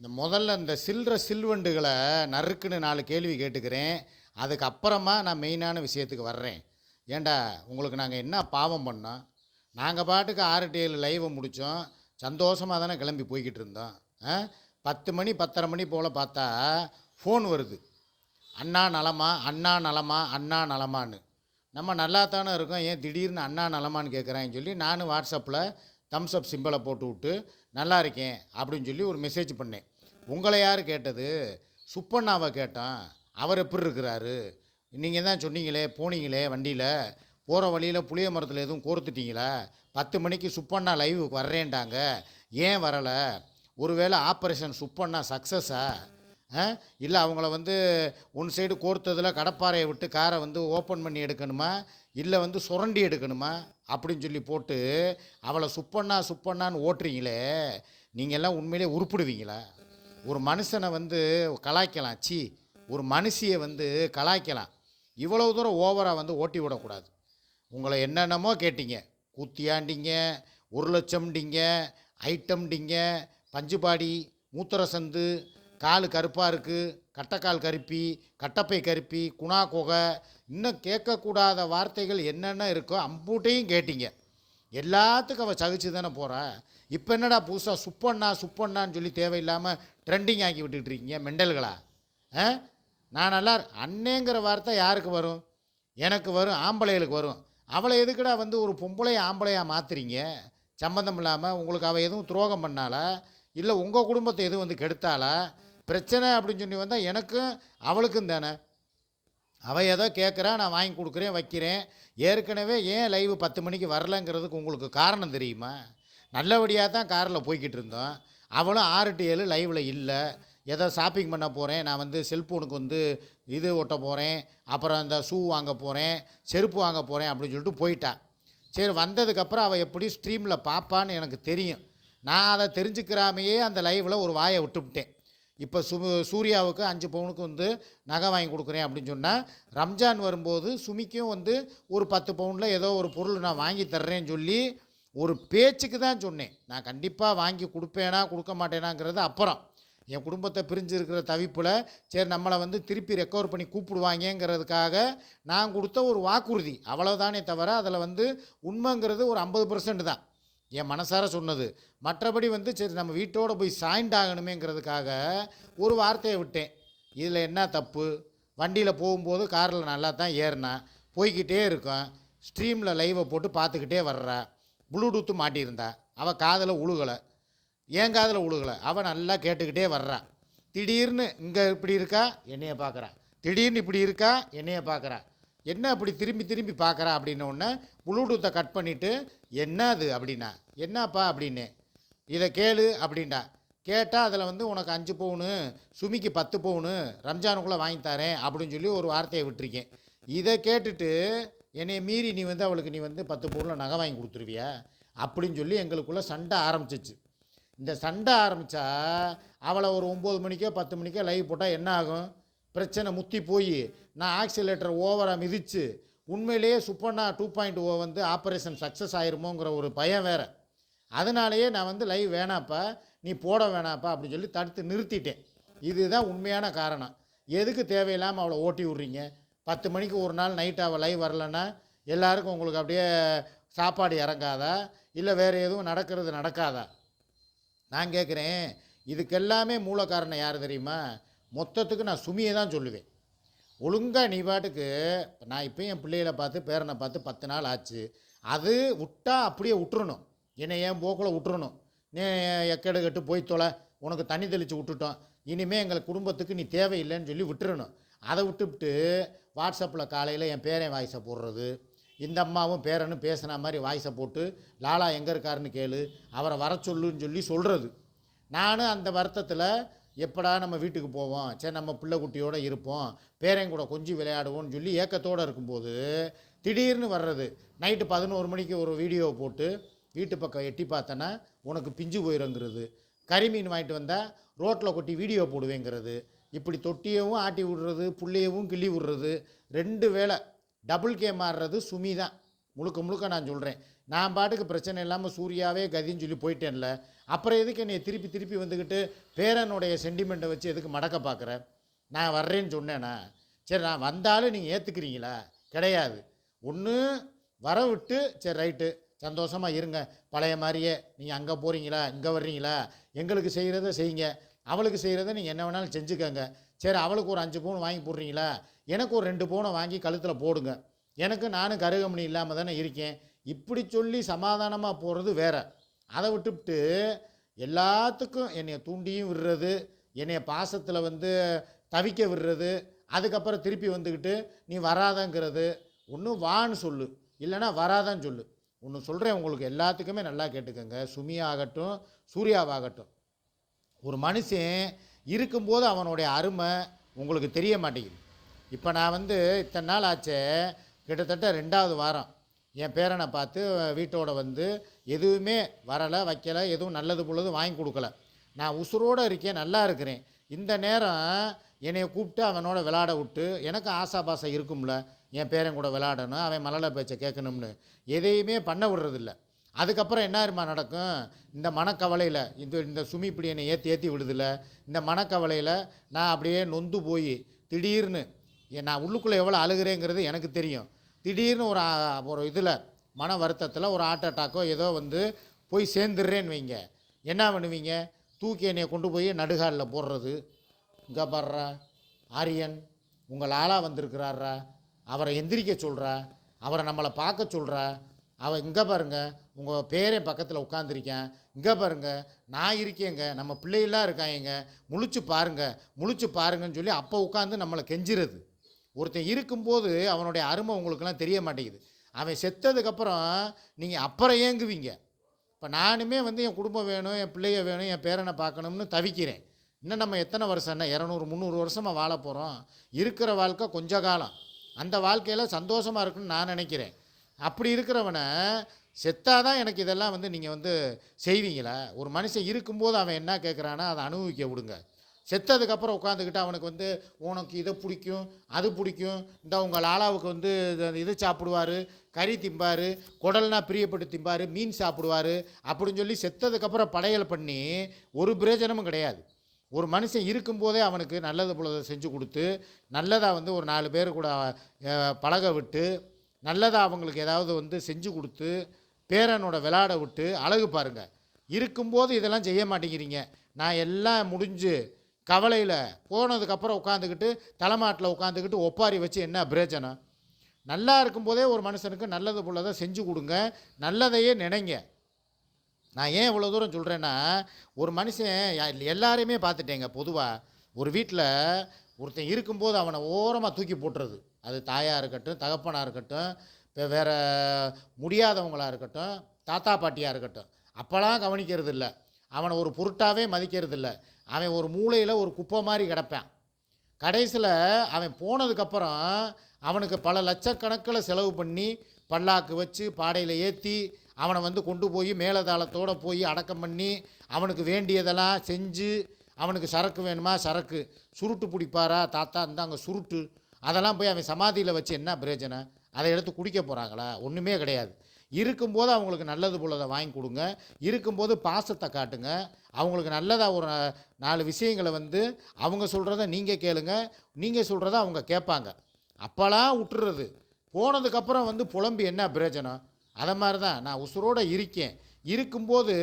இந்த முதல்ல இந்த சில்லற சில்வண்டுகளை நறுக்குன்னு நாலு கேள்வி கேட்டுக்கிறேன். அதுக்கப்புறமா நான் மெயினான விஷயத்துக்கு வர்றேன். ஏண்டா உங்களுக்கு நாங்கள் என்ன பாவம் பண்ணோம்? நாங்கள் பாட்டுக்கு ஆறு லைவை முடித்தோம் சந்தோஷமாக தானே கிளம்பி போய்கிட்டு இருந்தோம். ஆ? பத்து மணி பத்தரை மணி போல் பார்த்தா ஃபோன் வருது. அண்ணா நலமா அண்ணா நலமா அண்ணா நலமான்னு. நம்ம நல்லா தானே இருக்கோம். ஏன் திடீர்னு அண்ணா நலமான்னு கேட்குறாங்கன்னு சொல்லி நானும் வாட்ஸ்அப்பில் தம்ஸ் அப் சிம்பிளை போட்டு விட்டு நல்லா இருக்கேன் அப்படின்னு சொல்லி ஒரு மெசேஜ் பண்ணேன். உங்களை யார் கேட்டது? சுப்பண்ணாவை கேட்டான். அவர் எப்படி இருக்கிறாரு? நீங்கள் தான் சொன்னீங்களே போனீங்களே வண்டியில்? போகிற வழியில் புளிய மரத்தில் எதுவும் கோர்த்துட்டீங்களா? பத்து மணிக்கு சுப்பண்ணா லைவ் வர்றேன்டாங்க ஏன் வரலை? ஒருவேளை ஆப்ரேஷன் சுப்பண்ணா சக்ஸஸா இல்லை அவங்கள வந்து ஒன் சைடு கோர்த்ததில் கடப்பாறையை விட்டு காரை வந்து ஓப்பன் பண்ணி எடுக்கணுமா? இல்லை வந்து சுரண்டி எடுக்கணுமா? அப்படின்னு சொல்லி போட்டு அவளை சுப்பண்ணா சுப்பண்ணான்னு ஓட்டுறீங்களே நீங்கள் எல்லாம் உண்மையிலே உருப்பிடுவீங்களா? ஒரு மனுஷனை வந்து கலாய்க்கலாம். சி ஒரு மனுஷியை வந்து கலாய்க்கலாம். இவ்வளோ தூரம் ஓவராக வந்து ஓட்டி விடக்கூடாது. உங்களை என்னென்னமோ கேட்டீங்க. கூத்தியாண்டிங்க ஒரு லட்சம்டிங்க ஐட்டம்டிங்க பஞ்சுபாடி மூத்திர சந்து கால் கருப்பாக இருக்குது கட்டைக்கால் கருப்பி கட்டப்பை கருப்பி குணா குகை. இன்னும் கேட்கக்கூடாத வார்த்தைகள் என்னென்ன இருக்கோ அம்பூட்டையும் கேட்டீங்க. எல்லாத்துக்கும் அவள் சகிச்சு தானே போகிறா இப்போ என்னடா புதுசாக சுப்பண்ணா சுப்பண்ணான்னு சொல்லி தேவையில்லாமல் ட்ரெண்டிங் ஆக்கி விட்டுட்டு இருக்கீங்க மெண்டல்களா? ஆ? நான் நல்லா அண்ணேங்கிற வார்த்தை யாருக்கு வரும்? எனக்கு வரும் ஆம்பளைகளுக்கு வரும். அவளை எதுக்குடா வந்து ஒரு பொம்பளைய ஆம்பளையாக மாற்றுறீங்க சம்மந்தம் இல்லாமல் உங்களுக்கு அவள் எதுவும் துரோகம் பண்ணாலா இல்லை உங்கள் குடும்பத்தை எதுவும் வந்து கெடுத்தாலா பிரச்சனை அப்படின்னு சொல்லி வந்தால் எனக்கும் அவளுக்கும் தானே. அவள் ஏதோ கேட்குறா நான் வாங்கி கொடுக்குறேன் வைக்கிறேன். ஏற்கனவே ஏன் லைவ் பத்து மணிக்கு வரலங்கிறதுக்கு உங்களுக்கு காரணம் தெரியுமா? நல்லபடியாக தான் காரில் போய்கிட்டு இருந்தோம். அவளும் ஆறு டு ஏழு லைவில் இல்லை. ஏதோ ஷாப்பிங் பண்ண போகிறேன் நான் வந்து செல்ஃபோனுக்கு வந்து இது ஒட்ட போகிறேன் அப்புறம் அந்த ஷூ வாங்க போகிறேன் செருப்பு வாங்க போகிறேன் அப்படின்னு சொல்லிட்டு போயிட்டா. சரி வந்ததுக்கப்புறம் அவள் எப்படி ஸ்ட்ரீமில் பார்ப்பான்னு எனக்கு தெரியும். நான் அதை தெரிஞ்சுக்கிறாமையே அந்த லைவில் ஒரு வாயை விட்டுவிட்டேன் இப்போ சு சூர்யாவுக்கு அஞ்சு பவுனுக்கு வந்து நகை வாங்கி கொடுக்குறேன் அப்படின்னு சொன்னால் ரம்ஜான் வரும்போது சுமிக்கும் வந்து ஒரு பத்து பவுனில் ஏதோ ஒரு பொருள் நான் வாங்கி தர்றேன்னு சொல்லி ஒரு பேச்சுக்கு தான் சொன்னேன். நான் கண்டிப்பாக வாங்கி கொடுப்பேனா கொடுக்க மாட்டேனாங்கிறது அப்புறம். என் குடும்பத்தை பிரிஞ்சு இருக்கிற தவிப்பில் சரி நம்மளை வந்து திருப்பி ரெக்கவர் பண்ணி கூப்பிடுவாங்கங்கிறதுக்காக நான் கொடுத்த ஒரு வாக்குறுதி. அவ்வளோதானே தவிர அதில் வந்து உண்மைங்கிறது ஒரு ஐம்பது தான். என் மனசார சொன்னது. மற்றபடி வந்து சரி நம்ம வீட்டோடு போய் சாய்ண்ட் ஆகணுமேங்கிறதுக்காக ஒரு வார்த்தையை விட்டேன். இதில் என்ன தப்பு? வண்டியில் போகும்போது காரில் நல்லா தான் ஏறினேன் போய்கிட்டே இருக்கான் ஸ்ட்ரீமில் லைவை போட்டு பார்த்துக்கிட்டே வர்றா ப்ளூடூத்து மாட்டியிருந்தா அவள் காதில் உழுகலை. என் காதில் உழுகலை. அவள் நல்லா கேட்டுக்கிட்டே வர்றா. திடீர்னு இங்கே இப்படி இருக்கா? என்னைய பார்க்குறா. திடீர்னு இப்படி இருக்கா? என்னைய பார்க்குறா. என்ன அப்படி திரும்பி திரும்பி பார்க்குறா அப்படின்னோடனே ப்ளூடூத்தை கட் பண்ணிவிட்டு என்ன அது அப்படின்னா என்னப்பா? அப்படின்னு இதை கேளு அப்படின்டா கேட்டால் அதில் வந்து உனக்கு அஞ்சு பவுனு சுமிக்கு பத்து பவுனு ரம்ஜானுக்குள்ளே வாங்கி தரேன் அப்படின்னு சொல்லி ஒரு வார்த்தையை விட்டுருக்கேன். இதை கேட்டுட்டு என்னைய மீறி நீ வந்து அவளுக்கு நீ வந்து பத்து பவுனில் நகை வாங்கி கொடுத்துருவியா? அப்படின்னு சொல்லி எங்களுக்குள்ளே சண்டை ஆரம்பிச்சிச்சு. இந்த சண்டை ஆரம்பித்தா அவளை ஒரு ஒம்பது மணிக்கோ பத்து மணிக்கோ லைவ் போட்டால் என்ன ஆகும்? பிரச்சனை முத்தி போய் நான் ஆக்சிலேட்டர் ஓவராக மிதித்து உண்மையிலேயே சுப்பண்ணா டூ பாயிண்ட் ஓ வந்து ஆப்ரேஷன் சக்ஸஸ் ஆயிருமோங்கிற ஒரு பயம் வேறு. அதனாலேயே நான் வந்து லைவ் வேணாப்பா நீ போட வேணாப்பா அப்படின்னு சொல்லி தடுத்து நிறுத்திட்டேன். இதுதான் உண்மையான காரணம். எதுக்கு தேவையில்லாமல் அவளை ஓட்டி விட்றீங்க? பத்து மணிக்கு ஒரு நாள் நைட் அவள் லைவ் வரலன்னா எல்லாருக்கும் உங்களுக்கு அப்படியே சாப்பாடு இறங்காதா? இல்லை வேறு எதுவும் நடக்கிறது நடக்காதா? நான் கேட்குறேன் இதுக்கெல்லாமே மூல காரணம் யார் தெரியுமா? மொத்தத்துக்கு நான் சுமியை தான் சொல்லுவேன். ஒழுங்காக நீ பாட்டுக்கு நான் இப்போ என் பிள்ளைகளை பார்த்து பேரனை பார்த்து பத்து நாள் ஆச்சு. அது விட்டா அப்படியே விட்டுறணும். என்னை என் போக்கில் விட்டுறணும். நீ எக்கடு கட்டு போய் தொலை உனக்கு தண்ணி தெளித்து விட்டுட்டோம். இனிமேல் எங்கள் குடும்பத்துக்கு நீ தேவையில்லைன்னு சொல்லி விட்டுறணும். அதை விட்டுவிட்டு வாட்ஸ்அப்பில் காலையில் என் பேரன் வாய்ஸை போடுறது. இந்த அம்மாவும் பேரனும் பேசுன மாதிரி வாய்ஸை போட்டு லாலா எங்கே இருக்காருன்னு கேளு. அவரை வர சொல்லுன்னு சொல்லி சொல்கிறது நானும் அந்த வருத்தத்தில் எப்படா நம்ம வீட்டுக்கு போவோம்? சரி நம்ம பிள்ளை குட்டியோடு இருப்போம். பேரையும் கூட கொஞ்சம் விளையாடுவோம்னு சொல்லி ஏக்கத்தோடு இருக்கும்போது திடீர்னு வர்றது. நைட்டு பதினோரு மணிக்கு ஒரு வீடியோ போட்டு வீட்டு பக்கம் எட்டி பார்த்தேன்னா உனக்கு பிஞ்சு போயிடுங்கிறது கறிமீன் வாங்கிட்டு வந்தால் ரோட்டில் கொட்டி வீடியோ போடுவேங்கிறது. இப்படி தொட்டியவும் ஆட்டி விடுறது புள்ளையவும் கிள்ளி விடுறது. ரெண்டு வேளை டபுள் கேம் ஆடுறது சுமி தான். முழுக்க முழுக்க நான் சொல்கிறேன் நான் பாட்டுக்கு பிரச்சனை இல்லாமல் சூர்யாவே கதின்னு சொல்லி போயிட்டேன்ல. அப்புறம் எதுக்கு என்னை திருப்பி திருப்பி வந்துக்கிட்டு பேரனுடைய சென்டிமெண்ட்டை வச்சு எதுக்கு மடக்க பார்க்குற? நான் வர்றேன்னு சொன்னேண்ணா சரி நான் வந்தாலும் நீங்கள் ஏற்றுக்கிறீங்களா கிடையாது. ஒன்று வர விட்டு சரி ரைட்டு சந்தோஷமாக இருங்க. பழைய மாதிரியே நீங்கள் அங்கே போகிறீங்களா இங்கே வர்றீங்களா? எங்களுக்கு செய்கிறத செய்யுங்க. அவளுக்கு செய்கிறத நீங்கள் என்ன வேணாலும் செஞ்சுக்கோங்க. சரி அவளுக்கு ஒரு அஞ்சு பவுன் வாங்கி போடுறீங்களா? எனக்கு ஒரு ரெண்டு பவுனை வாங்கி கழுத்தில் போடுங்க. எனக்கு நானும் கருகமணி இல்லாமல் தானே இருக்கேன். இப்படி சொல்லி சமாதானமாக போகிறது வேறு. அதை விட்டுவிட்டு எல்லாத்துக்கும் என்னைய தூண்டியும் விடுறது என்னைய பாசத்தில் வந்து தவிக்க விடுறது அதுக்கப்புறம் திருப்பி வந்துக்கிட்டு நீ வராதங்கிறது ஒன்று வான்னு சொல்லு இல்லைன்னா வராதான்னு சொல்லு. ஒன்று சொல்கிறேன் உங்களுக்கு எல்லாத்துக்குமே நல்லா கேட்டுக்கோங்க. சுமியாகட்டும் சூர்யாவாகட்டும். ஒரு மனுஷன் இருக்கும்போது அவனுடைய அருமை உங்களுக்கு தெரிய மாட்டேங்குது. இப்போ நான் வந்து இத்தனை நாள் ஆச்சே கிட்டத்தட்ட ரெண்டாவது வாரம். என் பேரனை பார்த்து வீட்டோட வந்து எதுவுமே வரலை வைக்கலை எதுவும் நல்லது பொழுது வாங்கி கொடுக்கல. நான் உசுரோடு இருக்கேன் நல்லா இருக்கிறேன். இந்த நேரம் என்னையை கூப்பிட்டு அவனோட விளாட விட்டு எனக்கு ஆசாபாசம் இருக்கும்ல என் பேரன் கூட விளாடணும் அவன் மலலை பேச்சை கேட்கணும்னு. எதையுமே பண்ண விடுறதில்ல. அதுக்கப்புறம் என்ன இருமா நடக்கும்? இந்த மனக்கவலையில் இந்த இந்த சுமி இப்படி என்னை ஏற்றி ஏற்றி விடுதில்ல இந்த மனக்கவலையில் நான் அப்படியே நொந்து போய் திடீர்னு நான் உள்ளுக்குள்ளே எவ்வளோ அழுகிறேங்கிறது எனக்கு தெரியும். திடீர்னு ஒரு ஒரு இதில் மன வருத்தத்தில் ஒரு ஹார்ட் அட்டாக்கோ ஏதோ வந்து போய் சேர்ந்துடுறேன்னு வைங்க. என்ன பண்ணுவீங்க? தூக்கி என்னையை கொண்டு போய் நடுகாலில் போடுறது. இங்கே பாடுறா ஆரியன் உங்கள் ஆளாக வந்திருக்கிறாரா அவரை எந்திரிக்க சொல்கிறா அவரை நம்மளை பார்க்க சொல்கிறா அவள் இங்கே பாருங்கள் உங்கள் பேரே பக்கத்தில் உட்காந்துருக்கேன் இங்கே பாருங்கள் நான் இருக்கேங்க. நம்ம பிள்ளைகளாக இருக்காங்க. முழிச்சு பாருங்க. முழிச்சு பாருங்கன்னு சொல்லி அப்போ உட்காந்து நம்மளை கெஞ்சிறது. ஒருத்தன் இருக்கும்போது அவனுடைய அருமை உங்களுக்கெல்லாம் தெரிய மாட்டேங்குது. அவன் செத்ததுக்கப்புறம் நீங்கள் அப்புறம் ஏங்குவீங்க. இப்போ நானுமே வந்து என் குடும்பம் வேணும் என் பிள்ளைய வேணும் என் பேரனை பார்க்கணும்னு தவிக்கிறேன். இன்னும் நம்ம எத்தனை வருஷம்னா இரநூறு முந்நூறு வருஷமாக வாழ போகிறோம் இருக்கிற வாழ்க்கை கொஞ்ச காலம். அந்த வாழ்க்கையில் சந்தோஷமாக இருக்குன்னு நான் நினைக்கிறேன். அப்படி இருக்கிறவனை செத்தாதான் எனக்கு இதெல்லாம் வந்து நீங்கள் வந்து செய்வீங்களா? ஒரு மனுஷன் இருக்கும்போது அவன் என்ன கேட்குறானா அதை அனுபவிக்க விடுங்க. செத்ததுக்கப்புறம் உட்காந்துக்கிட்டு அவனுக்கு வந்து உனக்கு இதை பிடிக்கும் அது பிடிக்கும். இந்த உங்கள் லாலாவுக்கு வந்து இது- இது சாப்பிடுவார் கறி திம்பார் குடல்னா பிரியப்பட்டு திம்பார் மீன் சாப்பிடுவார் அப்படின்னு சொல்லி செத்ததுக்கப்புறம் படையல் பண்ணி ஒரு பிரயோஜனமும் கிடையாது. ஒரு மனுஷன் இருக்கும்போதே அவனுக்கு நல்லது பொழுதை செஞ்சு கொடுத்து நல்லதாக வந்து ஒரு நாலு பேர் கூட பழக விட்டு நல்லதாக அவங்களுக்கு ஏதாவது வந்து செஞ்சு கொடுத்து பேரனோட விளாட விட்டு அழகு பாருங்க. இருக்கும்போது இதெல்லாம் செய்ய மாட்டேங்கிறீங்க. நான் எல்லாம் முடிஞ்சு கவலையில் போனதுக்கப்புறம் உட்காந்துக்கிட்டு தலைமாட்டில் உட்காந்துக்கிட்டு ஒப்பாரி வச்சு என்ன பிரயோஜனம் நல்லா இருக்கும்போதே ஒரு மனுஷனுக்கு நல்லது போலதை செஞ்சு கொடுங்க நல்லதையே நினைங்க. நான் ஏன் இவ்வளோ தூரம் சொல்கிறேன்னா ஒரு மனுஷன் எல்லாரையுமே பார்த்துட்டேங்க பொதுவாக ஒரு வீட்டில் ஒருத்தன் இருக்கும்போது அவனை ஓரமாக தூக்கி போட்டுறது. அது தாயாக இருக்கட்டும் தகப்பனாக இருக்கட்டும் இப்போ வேறு முடியாதவங்களாக இருக்கட்டும் தாத்தா பாட்டியாக இருக்கட்டும். அப்போலாம் கவனிக்கிறது இல்லை அவனை ஒரு பொருட்டாகவே மதிக்கிறது இல்லை அவன் ஒரு மூலையில் ஒரு குப்பை மாதிரி கிடப்பான். கடைசியில் அவன் போனதுக்கப்புறம் அவனுக்கு பல லட்சக்கணக்கில் செலவு பண்ணி பல்லாக்கு வச்சு பாடையில் ஏற்றி அவனை வந்து கொண்டு போய் மேலதாளத்தோடு போய் அடக்கம் பண்ணி அவனுக்கு வேண்டியதெல்லாம் செஞ்சு அவனுக்கு சரக்கு வேணுமா? சரக்கு. சுருட்டு பிடிப்பாரா? தாத்தா இந்தாங்க சுருட்டு. அதெல்லாம் போய் அவன் சமாதியில் வச்சு என்ன பிரயோஜனம்? அதை எடுத்து குடிக்க போகிறாங்களா ஒன்றுமே கிடையாது. இருக்கும்போது அவங்களுக்கு நல்லது போலதை வாங்கி கொடுங்க. இருக்கும்போது பாசத்தை காட்டுங்க. அவங்களுக்கு நல்லதாக ஒரு நாலு விஷயங்களை வந்து அவங்க சொல்கிறத நீங்கள் கேளுங்க. நீங்கள் சொல்கிறத அவங்க கேட்பாங்க. அப்போலாம் விட்டுறது போனதுக்கப்புறம் வந்து புலம்பி என்ன பிரயோஜனம்? அதை மாதிரி தான். நான் உசுரோடு இருக்கேன். இருக்கும்போது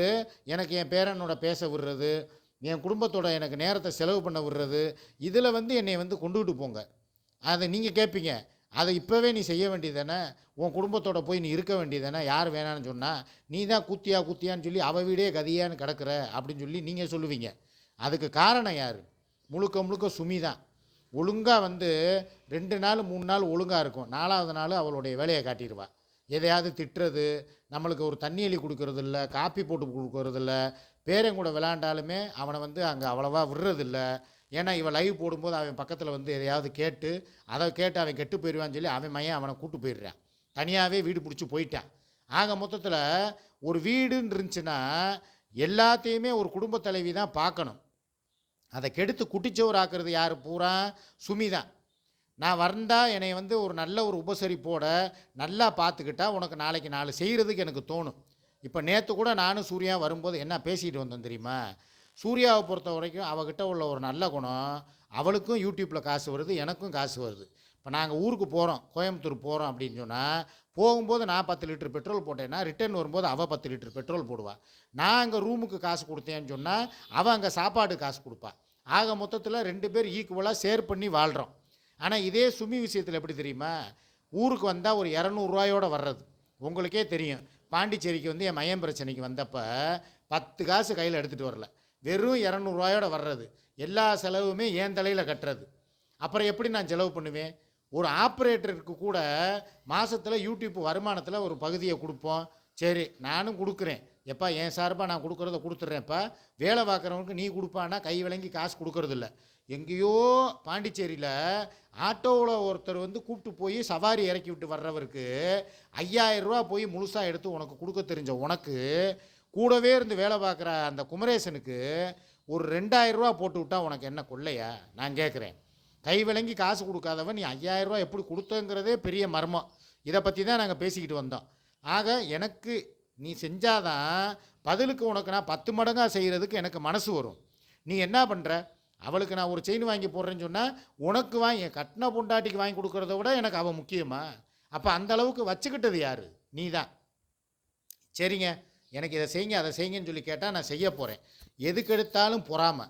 எனக்கு என் பேரனோட பேச விடுறது. என் குடும்பத்தோட எனக்கு நேரத்தை செலவு பண்ண விடுறது. இதில் வந்து என்னை வந்து கொண்டுகிட்டு போங்க. அதை நீங்கள் கேட்பீங்க. அதை இப்போவே நீ செய்ய வேண்டியதானே உன் குடும்பத்தோட போய் நீ இருக்க வேண்டியதானே யார் வேணான்னு சொன்னால் நீ தான் குத்தியா குத்தியான்னு சொல்லி அவ வீடே கதியான்னு கிடக்குற அப்படின்னு சொல்லி நீங்கள் சொல்லுவீங்க. அதுக்கு காரணம் யார்? முழுக்க முழுக்க சுமி தான். ஒழுங்காக வந்து ரெண்டு நாள் மூணு நாள் ஒழுங்காக இருக்கும். நாலாவது நாள் அவளுடைய வேலையை காட்டிடுவா. எதையாவது திட்டுறது நம்மளுக்கு ஒரு தண்ணி அள்ளி கொடுக்கறது இல்லை காப்பி போட்டு கொடுக்கறது இல்லை பேரன் கூட விளாண்டாலுமே அவனை வந்து அங்கே அவ்வளவா விடுறதில்ல. ஏன்னா இவன் லைவ் போடும்போது அவன் பக்கத்தில் வந்து எதையாவது கேட்டு அதை கேட்டு அவன் கெட்டு போயிடுவான்னு சொல்லி அவன் மையன் அவனை கூட்டு போயிடுறான். தனியாகவே வீடு பிடிச்சி போயிட்டான். ஆக மொத்தத்தில் ஒரு வீடுன்னு இருந்துச்சுன்னா எல்லாத்தையுமே ஒரு குடும்ப தலைவி தான் பார்க்கணும். அதை கெடுத்து குட்டிச்சோர் ஆக்குறது யார்? பூரா சுமி தான். நான் வந்தால் என்னை வந்து ஒரு நல்ல ஒரு உபசரிப்போட நல்லா பார்த்துக்கிட்டா உனக்கு நாளைக்கு நாலு செய்கிறதுக்கு எனக்கு தோணும். இப்போ நேற்று கூட நானும் சூர்யா வரும்போது என்ன பேசிகிட்டு வந்தோம் தெரியுமா? சூர்யாவை பொறுத்த வரைக்கும் அவகிட்ட உள்ள ஒரு நல்ல குணம் அவளுக்கும் யூடியூப்பில் காசு வருது எனக்கும் காசு வருது. இப்போ நாங்கள் ஊருக்கு போகிறோம் கோயம்புத்தூர் போகிறோம் அப்படின்னு சொன்னால் போகும்போது நான் பத்து லிட்டர் பெட்ரோல் போட்டேன்னா ரிட்டர்ன் வரும்போது அவள் பத்து லிட்டர் பெட்ரோல் போடுவாள் நான் அங்கே ரூமுக்கு காசு கொடுத்தேன்னு சொன்னால் அவள் அங்கே சாப்பாடு காசு கொடுப்பா. ஆக மொத்தத்தில் ரெண்டு பேர் ஈக்குவலாக ஷேர் பண்ணி வாழ்கிறோம் ஆனால் இதே சுமி விஷயத்தில் எப்படி தெரியுமா? ஊருக்கு வந்தால் ஒரு இரநூறுவாயோட வர்றது. உங்களுக்கே தெரியும். பாண்டிச்சேரிக்கு வந்து என் மயம் பிரச்சனைக்கு வந்தப்போ பத்து காசு கையில் எடுத்துகிட்டு வரல. வெறும் இரநூறுவாயோட வர்றது. எல்லா செலவுமே என் தலையில் கட்டுறது. அப்புறம் எப்படி நான் செலவு பண்ணுவேன்? ஒரு ஆப்ரேட்டருக்கு கூட மாதத்தில் யூடியூப் வருமானத்தில் ஒரு பகுதியை கொடுப்போம். சரி நானும் கொடுக்குறேன். எப்பா என் சார்பாக நான் கொடுக்குறத கொடுத்துட்றேன்ப்பா. வேலை பார்க்குறவனுக்கு நீ கொடுப்பான்னா கை விளங்கி காசு கொடுக்கறதில்ல. எங்கேயோ பாண்டிச்சேரியில் ஆட்டோவில் ஒருத்தர் வந்து கூப்பிட்டு போய் சவாரி இறக்கி விட்டு வர்றவருக்கு ஐயாயிரம் ரூபா போய் முழுசாக எடுத்து உனக்கு கொடுக்க தெரிஞ்ச உனக்கு கூடவே இருந்து வேலை பார்க்குற அந்த குமரேசனுக்கு ஒரு ரெண்டாயிரம் ரூபா போட்டு விட்டா உனக்கு என்ன கொள்ளையா? நான் கேட்குறேன். கை விளங்கி காசு கொடுக்காதவன் நீ ஐயாயிரம் ரூபா எப்படி கொடுத்தங்கிறதே பெரிய மர்மம். இதை பற்றி தான் நாங்கள் பேசிக்கிட்டு வந்தோம். ஆக எனக்கு நீ செஞ்சாதான் பதிலுக்கு உனக்கு நான் பத்து மடங்காக செய்கிறதுக்கு எனக்கு மனசு வரும். நீ என்ன பண்ணுற அவளுக்கு நான் ஒரு செயின் வாங்கி போடுறேன்னு சொன்னால் உனக்கு வாங்கி கட்டின பொண்டாட்டிக்கு வாங்கி கொடுக்குறத விட எனக்கு அவள் முக்கியமா? அப்போ அந்த அளவுக்கு வச்சுக்கிட்டது யார்? நீ தான் சரிங்க. எனக்கு இதை செய்யுங்க அதை செய்யுங்கன்னு சொல்லி கேட்டால் நான் செய்ய போகிறேன் எதுக்கு எடுத்தாலும் பொறாமை.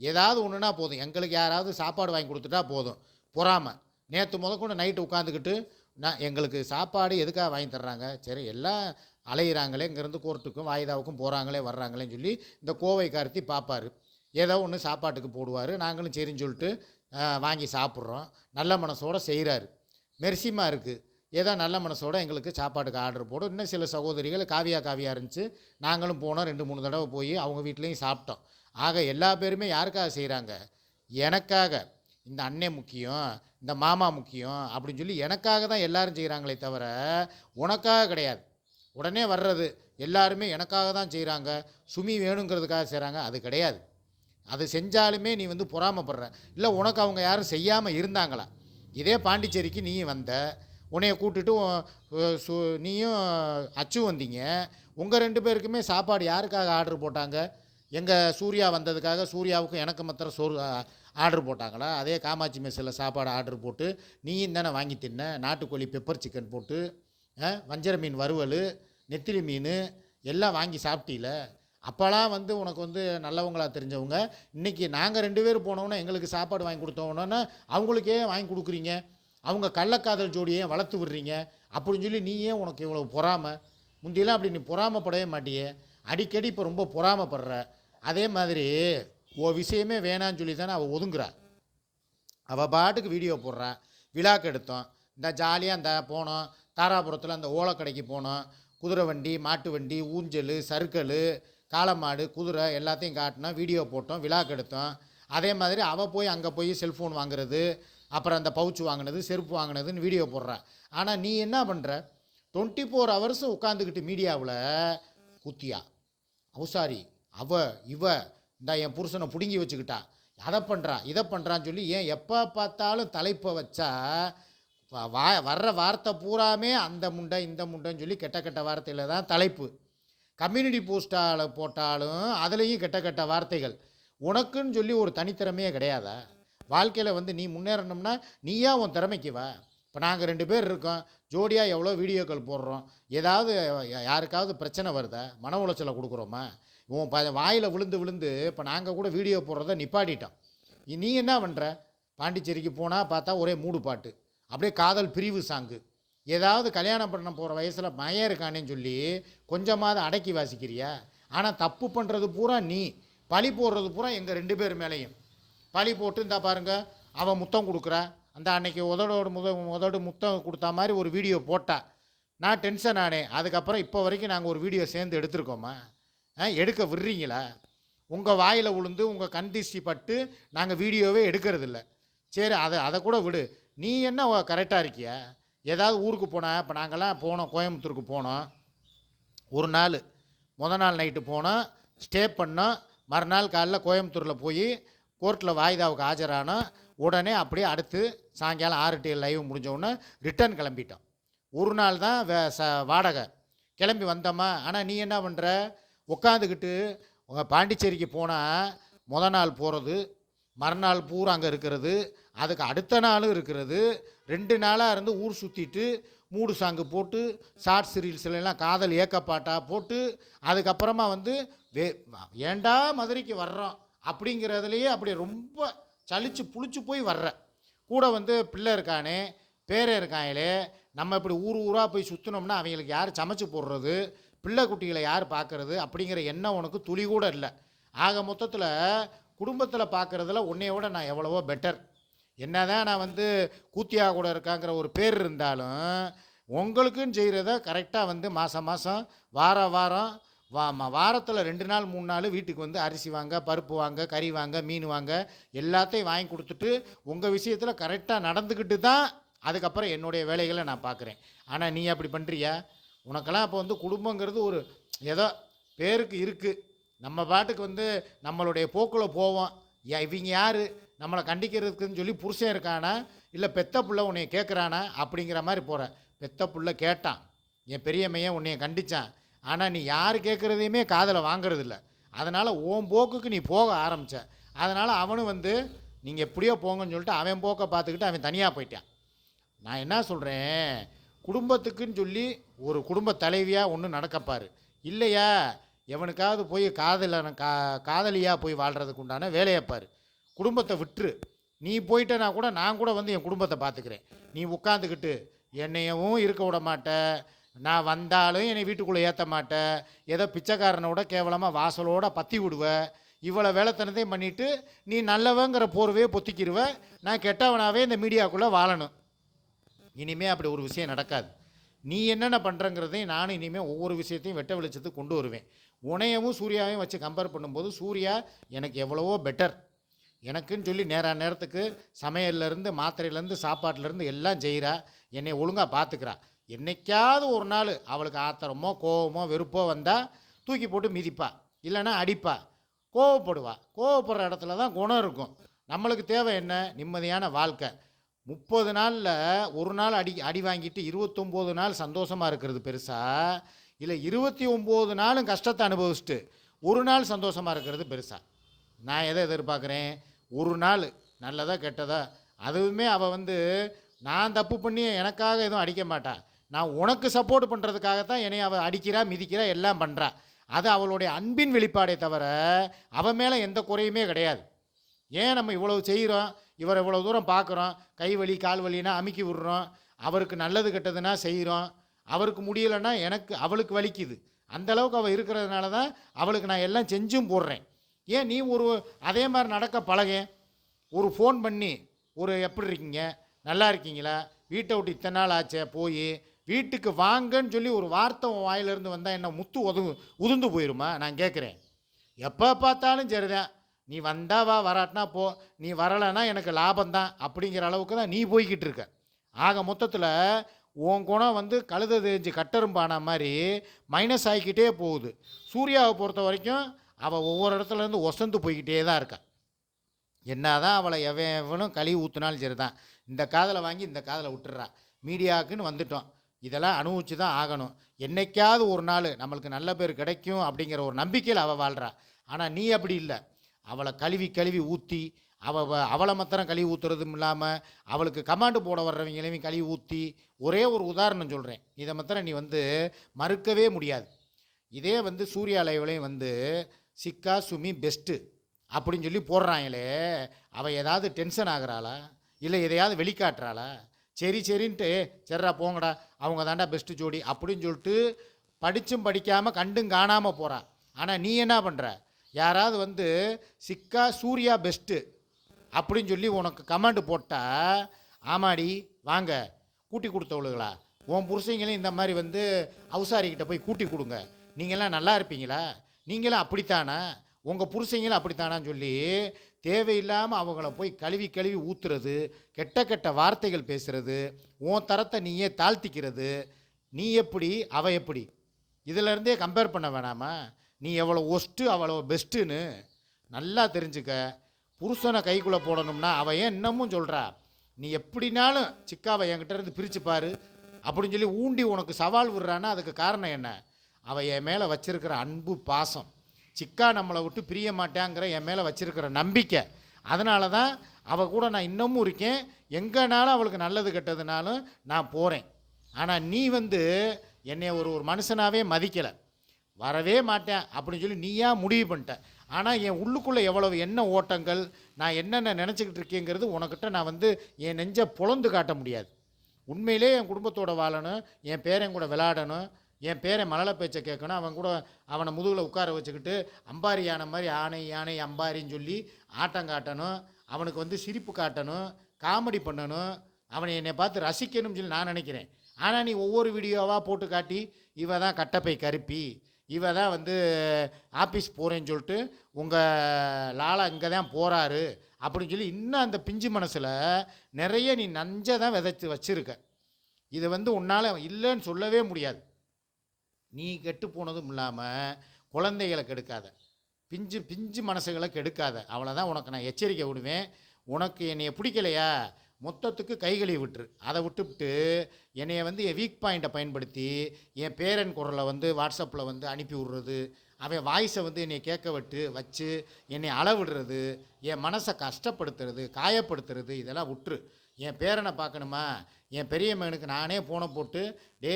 ஏதாவது ஒன்றுனா போதும். எங்களுக்கு யாராவது சாப்பாடு வாங்கி கொடுத்துட்டா போதும். பொறாமை. நேற்று முதற்கொண்டு நைட்டு உட்காந்துக்கிட்டு நான் எங்களுக்கு சாப்பாடு எதுக்காக வாங்கி தர்றாங்க? சரி எல்லாம் அலையிறாங்களே இங்கேருந்து கோர்ட்டுக்கும் வாய்தாவுக்கும் போகிறாங்களே வர்றாங்களேன்னு சொல்லி இந்த கோவை கார்த்தி பார்ப்பாரு ஏதோ ஒன்று சாப்பாட்டுக்கு போடுவார். நாங்களும் சரின்னு சொல்லிட்டு வாங்கி சாப்பிட்றோம். நல்ல மனசோட செய்கிறாரு மெர்சிமா இருக்குது ஏதோ நல்ல மனசோட எங்களுக்கு சாப்பாட்டுக்கு ஆர்டர் போடும் இன்னும் சில சகோதரிகள் காவியா காவியாக இருந்துச்சு. நாங்களும் போனோம். ரெண்டு மூணு தடவை போய் அவங்க வீட்லேயும் சாப்பிட்டோம். ஆக எல்லா பேருமே யாருக்காக செய்கிறாங்க எனக்காக. இந்த அண்ணே முக்கியம் இந்த மாமா முக்கியம் அப்படின்னு சொல்லி எனக்காக தான் எல்லாரும் செய்கிறாங்களே தவிர உனக்காக கிடையாது. உடனே வர்றது எல்லாருமே எனக்காக தான் செய்கிறாங்க சுமி வேணுங்கிறதுக்காக செய்கிறாங்க அது கிடையாது. அது செஞ்சாலுமே நீ வந்து பொறாமப்படுற. இல்லை உனக்கு அவங்க யாரும் செய்யாமல் இருந்தாங்களா? இதே பாண்டிச்சேரிக்கு நீ வந்த உன்னைய கூட்டுட்டு நீயும் அச்சு வந்தீங்க. உங்கள் ரெண்டு பேருக்குமே சாப்பாடு யாருக்காக ஆர்டர் போட்டாங்க? எங்கள் சூர்யா வந்ததுக்காக சூர்யாவுக்கும் எனக்கு மாத்திரம் சோறு ஆர்டர் போட்டாங்களா? அதே காமாட்சி மெஸ்ஸில் சாப்பாடு ஆர்டர் போட்டு நீயும் தானே வாங்கி தின்ன? நாட்டுக்கோழி பெப்பர் சிக்கன் போட்டு வஞ்சர மீன் வறுவல் நெத்திலி மீன் எல்லாம் வாங்கி சாப்பிட்டீல? அப்போலாம் வந்து உனக்கு வந்து நல்லவங்களாக தெரிஞ்சவங்க. இன்றைக்கி நாங்கள் ரெண்டு பேர் போனோன்னா எங்களுக்கு சாப்பாடு வாங்கி கொடுத்தோன்னா அவங்களுக்கே வாங்கி கொடுக்குறீங்க. அவங்க கள்ளக்காதல் ஜோடியை வளர்த்து விடுறீங்க? அப்படின்னு சொல்லி நீ ஏன் உனக்கு இவ்வளோ பொறாமை? முந்தியெல்லாம் அப்படி நீ பொறாமப்படவே மாட்டியே. அடிக்கடி இப்போ ரொம்ப பொறாமப்படுற. அதே மாதிரி ஓ விஷயமே வேணான்னு சொல்லி தானே அவள் ஒதுங்குறா. அவள் பாட்டுக்கு வீடியோ போடுறா. விழாக்கு எடுத்தோம். இந்த ஜாலியாக அந்த போனோம். தாராபுரத்தில் அந்த ஓலக்கடைக்கு போனோம். குதிரை வண்டி மாட்டு வண்டி ஊஞ்சல் சறுக்கல் காளமாடு குதிரை எல்லாத்தையும் காட்டினோம். வீடியோ போட்டோம். விழாக்கு எடுத்தோம். அதே மாதிரி அவள் போய் அங்கே போய் செல்ஃபோன் வாங்குறது. அப்புறம் அந்த பவுச் வாங்கினது செருப்பு வாங்கினதுன்னு வீடியோ போடுறா. ஆனால் நீ என்ன பண்ணுற டுவெண்ட்டி ஃபோர் ஹவர்ஸ் உட்காந்துக்கிட்டு மீடியாவில் குத்தியா. அவசாரி அவ இவ இந்த என் புருஷனை பிடுங்கி வச்சுக்கிட்டா. அதை பண்ணுறான் இதை பண்ணுறான்னு சொல்லி ஏன் எப்போ பார்த்தாலும் தலைப்பை வச்சா வ- வா வர்ற வார்த்தை பூராமே அந்த முண்டை இந்த முண்டைன்னு சொல்லி கெட்ட கெட்ட வார்த்தையில் தான் தலைப்பு. கம்யூனிட்டி போஸ்டால் போட்டாலும் அதுலேயும் கெட்ட கெட்ட வார்த்தைகள். உனக்குன்னு சொல்லி ஒரு தனித்திறமையே கிடையாதா? வாழ்க்கையில் வந்து நீ முன்னேறணும்னா நீயா உன் திறமைக்கு வா. இப்போ நாங்கள் ரெண்டு பேர் இருக்கோம். ஜோடியாக எவ்வளோ வீடியோக்கள் போடுறோம். ஏதாவது யாருக்காவது பிரச்சனை வருதா? மன உளைச்சலை கொடுக்குறோமா? உன் ப வாயில் விழுந்து விழுந்து இப்போ நாங்கள் கூட வீடியோ போடுறத நிப்பாட்டிட்டோம். நீ என்ன பண்ணுற பாண்டிச்சேரிக்கு போனால் பார்த்தா ஒரே மூடு பாட்டு. அப்படியே காதல் பிரிவு சாங்கு. ஏதாவது கல்யாணம் பண்ண போகிற வயசில் மயம் இருக்கானேன்னு சொல்லி கொஞ்சமாவது அடக்கி வாசிக்கிறியா? ஆனால் தப்பு பண்ணுறது பூரா நீ. பழி போடுறது பூரா எங்கள் ரெண்டு பேர் மேலேயும். பழி போட்டு இந்தா பாருங்க அவன் முத்தம் கொடுக்குறா. அந்த அன்னைக்கு உதடோட முத உதடு முத்தம் கொடுத்தா மாதிரி ஒரு வீடியோ போட்டா. நான் டென்ஷன் ஆனேன் அதுக்கப்புறம் இப்போ வரைக்கும் நாங்கள் ஒரு வீடியோ சேர்ந்து எடுத்திருக்கோமா? ஆ, எடுக்க விடுறீங்களா? உங்கள் வாயில் விழுந்து உங்கள் கண் திஷ்டி பட்டு நாங்கள் வீடியோவே எடுக்கிறதில்ல. சரி அதை அதை கூட விடு. நீ என்ன கரெக்டாக இருக்கியா? ஏதாவது ஊருக்கு போனால் இப்போ நாங்கள்லாம் போனோம் கோயம்புத்தூருக்கு போனோம். ஒரு நாள். முத நாள் நைட்டு போனோம் ஸ்டே பண்ணோம். மறுநாள் காலைல கோயம்புத்தூரில் போய் கோர்ட்டில் வாய்தாவுக்கு ஆஜரானோ உடனே அப்படியே அடுத்து சாயங்காலம் ஆறு டு லைவ் முடிஞ்சவுடனே ரிட்டர்ன் கிளம்பிட்டோம் ஒரு நாள் தான் வே ச வாடகை. கிளம்பி வந்தோமா ஆனால் நீ என்ன பண்ணுற உட்காந்துக்கிட்டு உங்கள் பாண்டிச்சேரிக்கு போனால் முத நாள் போகிறது மறுநாள் பூரா அங்கே இருக்கிறது அதுக்கு அடுத்த நாளும் இருக்கிறது ரெண்டு நாளாக இருந்து ஊர் சுற்றிட்டு மூடு சாங்கு போட்டு ஷார்ட்ஸ் ரீல்ஸ்ல எல்லாம் காதல் ஏக்கப்பாட்டாக போட்டு அதுக்கப்புறமா வந்து வே ஏண்டா மதுரைக்கு வர்றோம்? அப்படிங்கிறதுலையே அப்படி ரொம்ப சளிச்சு புளிச்சு போய் வர்ற. கூட வந்து பிள்ளை இருக்கானே பேரே இருக்காங்களே நம்ம இப்படி ஊர் ஊராக போய் சுற்றினோம்னா அவங்களுக்கு யார் சமைச்சு போடுறது பிள்ளை குட்டிகளை யார் பார்க்கறது அப்படிங்கிற எண்ணம் உனக்கு துளி கூட இல்லை. ஆக மொத்தத்தில் குடும்பத்தில் பார்க்குறதுல உன்னைய விட நான் எவ்வளவோ பெட்டர் என்ன தான் நான் வந்து கூத்தியா கூட இருக்காங்கிற ஒரு பேர் இருந்தாலும் உங்களுக்குன்னு செய்கிறத கரெக்டாக வந்து மாதம் மாதம் வார வாரம் வா வாரத்தில் ரெண்டு நாள் மூணு நாள் வீட்டுக்கு வந்து அரிசி வாங்க பருப்பு வாங்க கறி வாங்க மீன் வாங்க எல்லாத்தையும் வாங்கி கொடுத்துட்டு உங்கள் விஷயத்தில் கரெக்டாக நடந்துக்கிட்டு தான் அதுக்கப்புறம் என்னுடைய வேலைகளை நான் பார்க்குறேன். ஆனால் நீ அப்படி பண்ணுறியா உனக்கெல்லாம் இப்போ வந்து குடும்பங்கிறது ஒரு ஏதோ பேருக்கு இருக்குது நம்ம பாட்டுக்கு வந்து நம்மளுடைய போக்கில் போவோம். இவங்க யார்? நம்மளை கண்டிக்கிறதுக்குன்னு சொல்லி புருஷன் இருக்கானா? இல்லை பெத்த புள்ள உன்னைய கேட்குறானா அப்படிங்கிற மாதிரி போகிற பெத்த புள்ள கேட்டான். என் பெரியம்மையன் உன்னைய கண்டிச்சான். ஆனால் நீ யார் கேட்குறதையுமே காதில் வாங்குறதில்ல. அதனால் உன் போக்குக்கு நீ போக ஆரம்பிச்ச. அதனால் அவனும் வந்து நீங்கள் எப்படியோ போங்கன்னு சொல்லிட்டு அவன் போக்கை பார்த்துக்கிட்டு அவன் தனியாக போயிட்டான். நான் என்ன சொல்கிறேன் குடும்பத்துக்குன்னு சொல்லி ஒரு குடும்ப தலைவியாக ஒன்று நடக்கப்பார் இல்லையா? எவனுக்காவது போய் காதலன கா காதலியாக போய் வாழ்கிறதுக்கு உண்டான வேலையை குடும்பத்தை விட்டுரு. நீ போயிட்டனா கூட நான் கூட வந்து என் குடும்பத்தை பார்த்துக்கிறேன் நீ உட்காந்துக்கிட்டு என்னையவும் இருக்க விட மாட்ட. நான் வந்தாலும் என்னை வீட்டுக்குள்ளே ஏற்ற மாட்டேன் ஏதோ பிச்சைக்காரனோட கேவலமாக வாசலோட பற்றி விடுவ. இவ்வளோ வேலைத்தனத்தையும் பண்ணிவிட்டு நீ நல்லவங்கிற போர்வையே பொத்திக்கிடுவேன் நான் கெட்டவனாவே இந்த மீடியாக்குள்ளே வாழணும். இனிமேல் அப்படி ஒரு விஷயம் நடக்காது. நீ என்னென்ன பண்ணுறங்கிறதையும் நானும் இனிமேல் ஒவ்வொரு விஷயத்தையும் வெட்ட வெளிச்சத்துக்கு கொண்டு வருவேன். உனையவும் சூர்யாவையும் வச்சு கம்பேர் பண்ணும்போது சூர்யா எனக்கு எவ்வளவோ பெட்டர் எனக்குன்னு சொல்லி நேராக நேரத்துக்கு சமையல்லேருந்து மாத்திரையிலேருந்து சாப்பாட்டிலேருந்து எல்லாம் செய்கிறா என்னை ஒழுங்காக பார்த்துக்கிறா என்னைக்காவது ஒரு நாள் அவளுக்கு ஆத்திரமோ கோவமோ வெறுப்போ வந்தால் தூக்கி போட்டு மிதிப்பா. இல்லைன்னா அடிப்பா. கோவப்படுவா. கோவப்படுற இடத்துல தான் குணம் இருக்கும். நம்மளுக்கு தேவை என்ன? நிம்மதியான வாழ்க்கை. முப்பது நாளில் ஒரு நாள் அடி அடி வாங்கிட்டு இருபத்தொம்போது நாள் சந்தோஷமாக இருக்கிறது பெருசா? இல்லை இருபத்தி ஒம்பது நாளும் கஷ்டத்தை அனுபவிச்சுட்டு ஒரு நாள் சந்தோஷமாக இருக்கிறது பெருசா? நான் எதை எதிர்பார்க்குறேன்? ஒரு நாள் நல்லதா கெட்டதா? அதுவுமே அவள் வந்து நான் தப்பு பண்ணி எனக்காக எதுவும் அடிக்க மாட்டாள் நான் உனக்கு சப்போர்ட் பண்ணுறதுக்காகத்தான் என்னை அவள் அடிக்கிறா மிதிக்கிறா எல்லாம் பண்ணுறா அது அவளுடைய அன்பின் வெளிப்பாடே தவிர அவன் மேலே எந்த குறையுமே கிடையாது. ஏன் நம்ம இவ்வளவு செய்கிறோம் இவரை இவ்வளோ தூரம் பார்க்குறோம் கை வலி கால் வலினா அமுக்கி விடுறோம். அவருக்கு நல்லது கெட்டதுன்னா செய்கிறோம் அவருக்கு முடியலைன்னா எனக்கு அவளுக்கு வலிக்குது. அந்தளவுக்கு அவள் இருக்கிறதுனால தான் அவளுக்கு நான் எல்லாம் செஞ்சும் போடுறேன். ஏன் நீ ஒரு அதே மாதிரி நடக்க பழகேன் ஒரு ஃபோன் பண்ணி ஒரு எப்படி இருக்கீங்க? நல்லா இருக்கீங்களா? வீட்டை விட்டு இத்தனை நாள் ஆச்சே? போய் வீட்டுக்கு வாங்கன்னு சொல்லி ஒரு வார்த்தை உன் வாயிலிருந்து வந்தால் என்ன முத்து உது உதுந்து போயிருமா? நான் கேட்குறேன். எப்போ பார்த்தாலும் சரிதான். நீ வந்தா வா வராட்டினா போ. நீ வரலைன்னா எனக்கு லாபம்தான் அப்படிங்கிற அளவுக்கு தான் நீ போய்கிட்டு இருக்க. ஆக மொத்தத்தில் உன் குணம் வந்து கழுத தெரிஞ்சு கட்டரும்பான மாதிரி மைனஸ் ஆகிக்கிட்டே போகுது. சூர்யாவை பொறுத்த வரைக்கும் அவள் ஒவ்வொரு இடத்துல இருந்து ஒசந்து போய்கிட்டே தான் இருக்கா. என்னதான் அவளை எவன் எவனும் கழுவி ஊற்றுனாலும் சரி தான் இந்த காதலை வாங்கி இந்த காதலை விட்டுறா. மீடியாவுக்குன்னு வந்துட்டோம். இதெல்லாம் அனுபவிச்சு தான் ஆகணும். என்றைக்காவது ஒரு நாள் நம்மளுக்கு நல்ல பேர் கிடைக்கும் அப்படிங்கிற ஒரு நம்பிக்கையில் அவள் வாழ்கிறா ஆனால் நீ அப்படி இல்லை. அவளை கழுவி கழுவி ஊற்றி அவள் அவளை மாத்திரம் கழுவி ஊற்றுறதும் இல்லாமல் அவளுக்கு கமாண்டு போட வர்றவங்களையும் கழுவி ஊற்றி ஒரே ஒரு உதாரணம் சொல்கிறேன் இதை மாத்திரம் நீ வந்து மறுக்கவே முடியாது. இதே வந்து சூர்யா லைவ்லையும் வந்து சிக்கா சுமி பெஸ்ட்டு அப்படின்னு சொல்லி போடுறாங்களே அவள் ஏதாவது டென்ஷன் ஆகிறாளா? இல்லை எதையாவது வெளிக்காட்டுறாளா? சரி சரின்ட்டு சரிடா போங்கடா. அவங்க தாண்டா பெஸ்ட்டு ஜோடி அப்படின்னு சொல்லிட்டு படித்தும் படிக்காமல் கண்டும் காணாமல் போகிறா ஆனால் நீ என்ன பண்ணுற யாராவது வந்து சிக்கா சூர்யா பெஸ்ட்டு அப்படின்னு சொல்லி உனக்கு கமெண்ட் போட்டால் ஆமாடி வாங்க. கூட்டி கொடுத்தவளுங்களா உன் புருஷங்களையும் இந்த மாதிரி வந்து அவுசாரிக்கிட்ட போய் கூட்டி கொடுங்க. நீங்களாம் நல்லா இருப்பீங்களா? நீங்களும் அப்படித்தானா? உங்கள் புருஷங்களும் அப்படித்தானான்னு சொல்லி தேவையில்லாமல் அவங்கள போய் கழுவி கழுவி ஊற்றுறது கெட்ட கெட்ட வார்த்தைகள் பேசுகிறது உன் தரத்தை நீயே தாழ்த்திக்கிறது நீ எப்படி அவ எப்படி? இதிலருந்தே கம்பேர் பண்ண வேணாமா? நீ எவ்வளோ ஒஸ்ட்டு அவ்வளோ பெஸ்ட்டுன்னு நல்லா தெரிஞ்சுக்க. புருஷனை கைக்குள்ளே போடணும்னா அவள் ஏன் இன்னமும் சொல்கிறா நீ எப்படினாலும் சிக்காவை என்கிட்ட இருந்து பாரு. அப்படின்னு சொல்லி ஊண்டி உனக்கு சவால் விடுறான்னா அதுக்கு காரணம் என்ன? அவள் என் மேலே வச்சிருக்கிற அன்பு பாசம். சிக்கா நம்மளை விட்டு பிரிய மாட்டாங்கிற என் மேலே வச்சிருக்கிற நம்பிக்கை. அதனால தான் அவள் கூட நான் இன்னமும் இருக்கேன். எங்கேனாலும் அவளுக்கு நல்லது கெட்டதுனாலும் நான் போகிறேன் ஆனால் நீ வந்து என்னை ஒரு ஒரு மனுஷனாகவே மதிக்கலை. வரவே மாட்டேன் அப்படின்னு சொல்லி நீயா முடிவு பண்ணிட்ட. ஆனால் என் உள்ளுக்குள்ளே எவ்வளவு என்ன ஓட்டங்கள் நான் என்னென்ன நினச்சிக்கிட்டு இருக்கேங்கிறது உனக்கிட்ட நான் வந்து என் நெஞ்சை புலந்து காட்ட முடியாது. உண்மையிலே என் குடும்பத்தோட வாழணும் என் பேரன் கூட விளையாடணும் என் பேரை மலலை பேச்சை கேட்கணும் அவன் கூட அவனை முதுகில் உட்கார வச்சுக்கிட்டு அம்பாரி யானை மாதிரி ஆனை யானை அம்பாரின்னு சொல்லி ஆட்டம் காட்டணும். அவனுக்கு வந்து சிரிப்பு காட்டணும் காமெடி பண்ணணும். அவனை என்னை பார்த்து ரசிக்கணும்னு சொல்லி நான் நினைக்கிறேன். ஆனால் நீ ஒவ்வொரு வீடியோவாக போட்டு காட்டி இவ தான் கட்டப்பை கருப்பி இவ தான் வந்து ஆஃபீஸ் போகிறேன்னு சொல்லிட்டு உங்கள் லாலா இங்கே தான் போகிறாரு அப்படின்னு சொல்லி இன்னும் அந்த பிஞ்சு மனசில் நிறைய நீ நஞ்சை தான் விதைச்சி வச்சுருக்க. இது வந்து உன்னால் இல்லைன்னு சொல்லவே முடியாது. நீ கெட்டு போனதும் இல்லாமல் குழந்தைகளை கெடுக்காத. பிஞ்சு பிஞ்சு மனசுகளை கெடுக்காத. அவ்வளோதான் உனக்கு நான் எச்சரிக்கை விடுவேன். உனக்கு என்னைய பிடிக்கலையா? மொத்தத்துக்கு கைகளை விட்டுரு. அதை விட்டுவிட்டு என்னைய வந்து என் வீக் பாயிண்ட்டை பயன்படுத்தி என் பேரன் குரலை வந்து வாட்ஸ்அப்பில் வந்து அனுப்பி விட்றது. அவன் வாய்ஸை வந்து என்னை கேட்க விட்டு வச்சு என்னை அளவிடுறது. என் மனசை கஷ்டப்படுத்துறது காயப்படுத்துறது இதெல்லாம் விட்டுரு. என் பேரனை பார்க்கணுமா? என் பெரிய மகனுக்கு நானே ஃபோனை போட்டு டே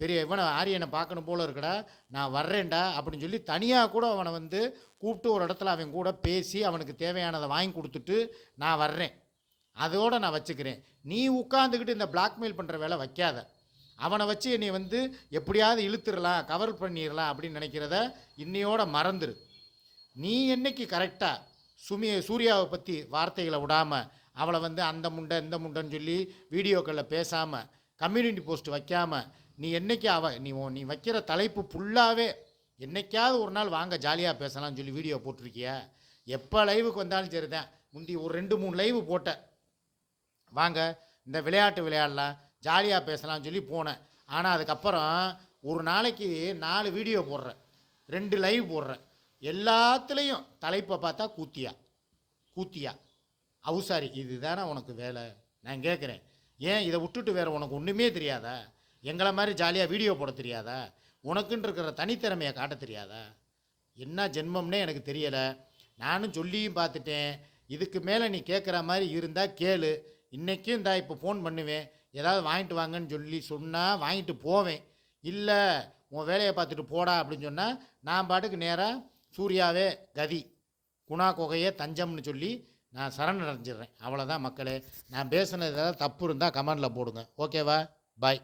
பெரிய இவனை ஆரியனை பார்க்கணும் போல இருக்கடா நான் வர்றேன்டா அப்படின்னு சொல்லி தனியாக கூட அவனை வந்து கூப்பிட்டு ஒரு இடத்துல அவன் கூட பேசி அவனுக்கு தேவையானதை வாங்கி கொடுத்துட்டு நான் வர்றேன். அதோடு நான் வச்சுக்கிறேன். நீ உட்காந்துக்கிட்டு இந்த பிளாக்மெயில் பண்ணுற வேலை வைக்காத. அவனை வச்சு என்னை வந்து எப்படியாவது இழுத்துடலாம் கவர் பண்ணிடலாம் அப்படின்னு நினைக்கிறத இன்னையோட மறந்துரு. நீ என்னைக்கு கரெக்டாக சுமி சூர்யாவை பற்றி வார்த்தைகளை விடாமல் அவளை வந்து அந்த முண்டை இந்த முண்டைன்னு சொல்லி வீடியோக்களில் பேசாமல் கம்யூனிட்டி போஸ்ட் வைக்காமல் நீ என்னைக்கு அவ நீ நீ வைக்கிற தலைப்பு ஃபுல்லாகவே என்னைக்காவது ஒரு நாள் வாங்க ஜாலியாக பேசலாம்னு சொல்லி வீடியோ போட்டிருக்கிய. எப்போ லைவுக்கு வந்தாலும் சரி தான். முந்தி ஒரு ரெண்டு மூணு லைவு போட்டேன் வாங்க இந்த விளையாட்டு விளையாடலாம் ஜாலியாக பேசலாம்னு சொல்லி போனேன். ஆனால் அதுக்கப்புறம் ஒரு நாளைக்கு நாலு வீடியோ போடுறேன். ரெண்டு லைவ் போடுறேன். எல்லாத்துலேயும் தலைப்பை பார்த்தா கூத்தியா? கூத்தியா? அவுசாரி இதுதானே உனக்கு வேலை? நான் கேட்குறேன். ஏன் இதை விட்டுட்டு வேறு உனக்கு ஒன்றுமே தெரியாதா? எங்களை மாதிரி ஜாலியாக வீடியோ போட தெரியாதா? உனக்குன்னு இருக்கிற தனித்திறமையை காட்ட தெரியாதா? என்ன ஜென்மம்னே எனக்கு தெரியலை. நானும் சொல்லியும் பார்த்துட்டேன். இதுக்கு மேலே நீ கேட்குற மாதிரி இருந்தால் கேளு. இன்றைக்கும் இந்த இப்போ ஃபோன் பண்ணுவேன். ஏதாவது வாங்கிட்டு வாங்கன்னு சொல்லி சொன்னால் வாங்கிட்டு போவேன். இல்லை உன் வேலையை பார்த்துட்டு போடா அப்படின்னு சொன்னால் நான் பாட்டுக்கு நேராக சூர்யாவே கதி குணா குகையே தஞ்சம்னு சொல்லி நான் சரண் அடைஞ்சிடுறேன் அவ்வளோதான் மக்களே. நான் பேசுனது ஏதாவது தப்பு இருந்தால் கமெண்டில் போடுங்க. ஓகேவா? பாய்